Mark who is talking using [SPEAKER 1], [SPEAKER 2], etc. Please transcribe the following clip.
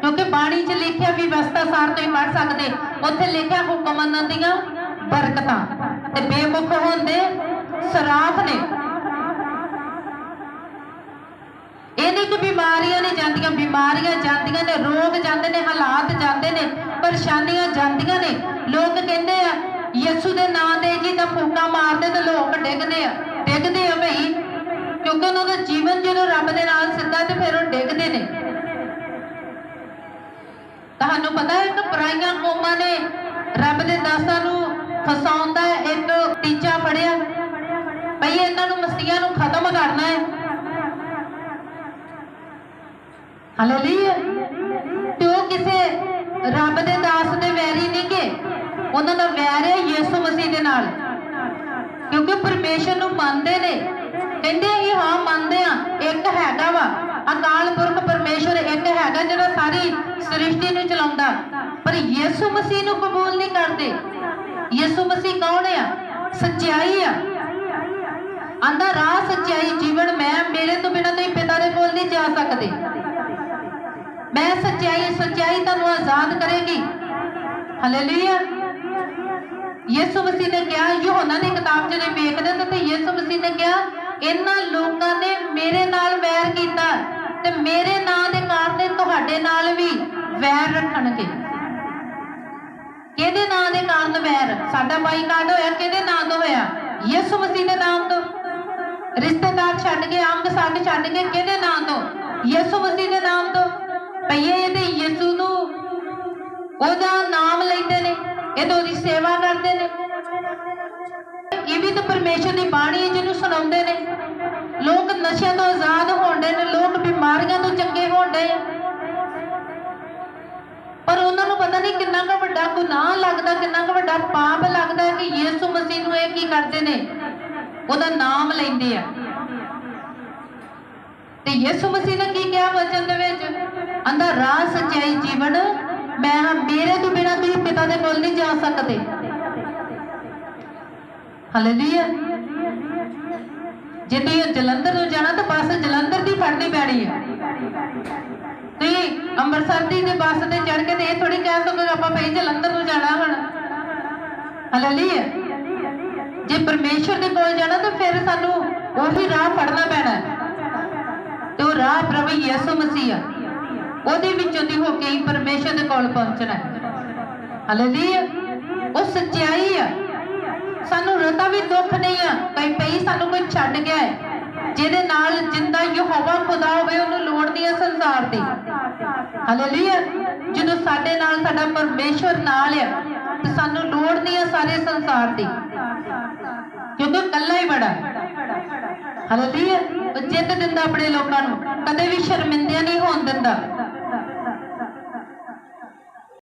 [SPEAKER 1] ਕਿਉਂਕਿ ਬਾਣੀ 'ਚ ਲਿਖਿਆ ਵੀ ਵਸਤਾ ਸਾਰ ਤੋਂ ਹੀ ਪੜ ਸਕਦੇ। ਉੱਥੇ ਲਿਖਿਆ ਹੁਕਮਾਂ ਦੀਆਂ ਬਰਕਤਾਂ। ਤੇ ਬੇਮੁਖ ਹੁੰਦੇ ਸਰਾਫ ਨੇ। ਇਹ ਨਹੀਂ ਕਿ ਬਿਮਾਰੀਆਂ ਨਹੀਂ ਜਾਂਦੀਆਂ, ਬਿਮਾਰੀਆਂ ਜਾਂਦੀਆਂ ਨੇ, ਰੋਗ ਜਾਂਦੇ ਨੇ, ਹਾਲਾਤ ਜਾਂਦੇ ਨੇ, ਪਰੇਸ਼ਾਨੀਆਂ ਜਾਂਦੀਆਂ ਨੇ। ਲੋਕ ਕਹਿੰਦੇ ਆ, ਯਿਸੂ ਦੇ ਨਾਂ ਦੇ ਜੀ ਤਾਂ ਫੂਕਾ ਮਾਰਦੇ ਤੇ ਲੋਕ ਡਿੱਗਦੇ ਆ ਡਿੱਗਦੇ ਆ ਭਈ ਕਿਉਂਕਿ ਉਹਨਾਂ ਦਾ ਜੀਵਨ ਜਦੋਂ ਰੱਬ ਦੇ ਨਾਲ ਸਿੱਧਾ ਤੇ ਫਿਰ ਉਹ ਡਿੱਗਦੇ ਨੇ ਤੁਹਾਨੂੰ ਪਤਾ ਹੈ ਕਿ ਪਰਾਈਆਂ ਕੌਮਾਂ ਨੇ ਰੱਬ ਦੇ ਦਾਸਾਂ ਨੂੰ ਫਸਾਉਣ ਦਾ ਇੱਕ ਟੀਚਾ ਫੜਿਆ। ਭਈ ਇਹਨਾਂ ਨੂੰ ਮਸੀਹਾਂ ਨੂੰ ਖਤਮ ਕਰਨਾ ਹੈ। ਹਾਲੇਲੂਇਆ। ਤੇ ਉਹ ਕਿਸੇ ਰੱਬ ਦੇ ਦਾਸ ਦੇ ਵੈਰੀ ਨਹੀਂ ਕਿ ਉਹਨਾਂ ਦਾ ਵੈਰ ਹੈ ਯਿਸੂ ਮਸੀਹ ਦੇ ਨਾਲ। ਕਿਉਂਕਿ ਪਰਮੇਸ਼ਰ ਨੂੰ ਮੰਨਦੇ ਨੇ। ਕਹਿੰਦੇ ਇਹ ਹਾਂ, ਮੰਨਦੇ ਆ। ਇੱਕ ਹੈਗਾ ਵਾ, ਅਕਾਲ ਪੁਰਖ ਪਰਮੇਸ਼ਰ ਇੱਕ ਹੈਗਾ ਜਿਹੜਾ ਸਾਰੀ ਸ੍ਰਿਸ਼ਟੀ ਨੂੰ ਚਲਾਉਂਦਾ, ਪਰ ਯਿਸੂ ਮਸੀਹ ਨੂੰ ਕਬੂਲ ਨਹੀਂ ਕਰਦੇ। ਯਿਸੂ ਮਸੀਹ ਕੌਣ ਆ? ਸੱਚਾਈ ਆ। ਆਂਦਾ, ਰਾਹ ਸੱਚਾਈ, ਜੀਵਨ ਮੈਂ, ਮੇਰੇ ਤੋਂ ਬਿਨਾਂ ਤੁਸੀਂ ਪਿਤਾ ਦੇ ਕੋਲ ਨਹੀਂ ਜਾ ਸਕਦੇ। ਮੈਂ ਸੱਚਾਈ ਸੱਚਾਈ ਤੁਹਾਨੂੰ ਆਜ਼ਾਦ ਕਰੇਗੀ। ਹਾਲੇਲੂਇਆ ਯਿਸੂ ਮਸੀਹ ਨੇ ਕਿਹਾ, ਯੋਹਨਾ ਦੀ ਕਿਤਾਬ ਚ ਵੇਖਦੇ ਤਾਂ ਤੇ ਯਿਸੂ ਮਸੀਹ ਨੇ ਕਿਹਾ ਇਹਨਾਂ ਲੋਕਾਂ ਨੇ ਮੇਰੇ ਨਾਲ ਵੈਰ ਕੀਤਾ। ਤੇ ਮੇਰੇ ਨਾਂ ਦੇ ਕਾਰਨ ਇਹ ਤੁਹਾਡੇ ਨਾਲ ਵੀ ਵੈਰ ਰੱਖਣਗੇ। ਕਿਹਦੇ ਨਾਂ ਦੇ ਕਾਰਨ ਵੈਰ? ਸਾਡਾ ਬਾਈਕਾਟ ਹੋਇਆ, ਕਿਹਦੇ ਨਾਂ ਤੋਂ ਹੋਇਆ? ਯਿਸੂ ਮਸੀਹ ਦੇ ਨਾਮ ਤੋਂ। ਰਿਸ਼ਤੇਦਾਰ ਛੱਡ ਕੇ, ਅੰਗ ਸੰਗ ਛੱਡ ਕੇ ਕਿਹਦੇ ਨਾਂ ਤੋਂ? ਯਿਸੂ ਮਸੀਹ ਦੇ ਨਾਮ ਤੋਂ। ਪਈਏ ਇਹਦੇ ਯਿਸੂ ਨੂੰ ਉਹਦਾ ਨਾਮ ਲੈਂਦੇ ਨੇ, ਇਹ ਤਾਂ ਉਹਦੀ ਸੇਵਾ ਕਰਦੇ ਨੇ। ਇਹ ਵੀ ਤਾਂ ਪਰਮੇਸ਼ਰ ਦੀ ਬਾਣੀ ਜਿਹਨੂੰ ਸੁਣਾਉਂਦੇ ਨੇ। ਲੋਕ ਨਸ਼ਿਆਂ ਤੋਂ ਆਜ਼ਾਦ ਹੋਣਦੇ ਨੇ ਲੋਕ ਬਿਮਾਰੀਆਂ ਤੋਂ ਚੰਗੇ ਹੋਣਦੇ ਆ ਪਰ ਉਹਨਾਂ ਨੂੰ ਪਤਾ ਨਹੀਂ ਕਿੰਨਾ ਕੁ ਵੱਡਾ ਗੁਨਾਹ ਲੱਗਦਾ ਕਿੰਨਾ ਕੁ ਵੱਡਾ ਪਾਪ ਲੱਗਦਾ ਹੈ ਕਿ ਯਿਸੂ ਮਸੀਹ ਨੂੰ ਇਹ ਕੀ ਕਰਦੇ ਨੇ, ਉਹਦਾ ਨਾਮ ਲੈਂਦੇ ਆ। ਤੇ ਯਿਸੂ ਮਸੀਹ ਨੇ ਕੀ ਕਿਹਾ ਵਚਨ ਦੇ ਵਿੱਚ? ਅੰਦਾ ਰਾਹ ਸੱਚਾਈ ਜੀਵਨ, ਮੈਂ ਹਾਂ ਮੇਰੇ ਤੋਂ ਬਿਨਾਂ ਤੁਸੀਂ ਪਿਤਾ ਦੇ ਕੋਲ ਨਹੀਂ ਜਾ ਸਕਦੇ। ਹਾਲੇਲੂਇਆ ਜੇ ਤੁਸੀਂ ਜਲੰਧਰ ਨੂੰ ਜਾਣਾ, ਤਾਂ ਬੱਸ ਜਲੰਧਰ ਦੀ ਫੜਨੀ ਪੈਣੀ ਹੈ ਤੁਸੀਂ ਅੰਮ੍ਰਿਤਸਰ ਦੀ ਤੇ ਬੱਸ ਤੇ ਚੜ ਕੇ ਤੇ ਇਹ ਥੋੜੀ ਕਹਿ ਸਕੋਗੇ ਆਪਾਂ ਭਈ ਜਲੰਧਰ ਨੂੰ ਜਾਣਾ ਹੁਣ। ਹਾਲੇਲੂਇਆ ਜੇ ਪਰਮੇਸ਼ਰ ਦੇ ਕੋਲ ਜਾਣਾ ਤਾਂ ਫਿਰ ਸਾਨੂੰ ਉਹੀ ਰਾਹ ਫੜਨਾ ਪੈਣਾ ਤੇ ਉਹ ਰਾਹ ਪ੍ਰਭੂ ਯਿਸੂ ਮਸੀਹ ਆ। ਉਹਦੇ ਵਿੱਚੋਂ ਦੀ ਹੋ ਕੇ ਹੀ ਪਰਮੇਸ਼ਰ ਦੇ ਕੋਲ ਪਹੁੰਚਣਾ ਹਾਲੇਲੂਇਆ ਉਹ ਸੱਚਾਈ ਆ। ਸਾਨੂੰ ਰਤਾ ਵੀ ਦੁੱਖ ਨਹੀਂ ਆ। ਕਈ ਪਈ ਸਾਨੂੰ ਕੋਈ ਛੱਡ ਗਿਆ ਹੈ। ਜਿਹਦੇ ਨਾਲ ਜਿੰਦਾ ਯਹੋਵਾ ਖੁਦਾ ਹੋਵੇ, ਉਹਨੂੰ ਲੋੜ ਨਹੀਂ ਆ ਸੰਸਾਰ ਦੀ। ਹਾਲੇਲੂਇਆ ਜਦੋਂ ਸਾਡੇ ਨਾਲ ਸਾਡਾ ਪਰਮੇਸ਼ਵਰ ਨਾਲ ਆ, ਤੇ ਸਾਨੂੰ ਲੋੜ ਨਹੀਂ ਆ ਸਾਰੇ ਸੰਸਾਰ ਦੀ। ਕਿਉਂਕਿ ਕੱਲਾ ਹੀ ਬੜਾ। ਹਾਲੇਲੂਇਆ ਉਹ ਜਿੱਤ ਦਿੰਦਾ ਆਪਣੇ ਲੋਕਾਂ ਨੂੰ। ਕਦੇ ਵੀ ਸ਼ਰਮਿੰਦਿਆਂ ਨਹੀਂ ਹੋਣ ਦਿੰਦਾ।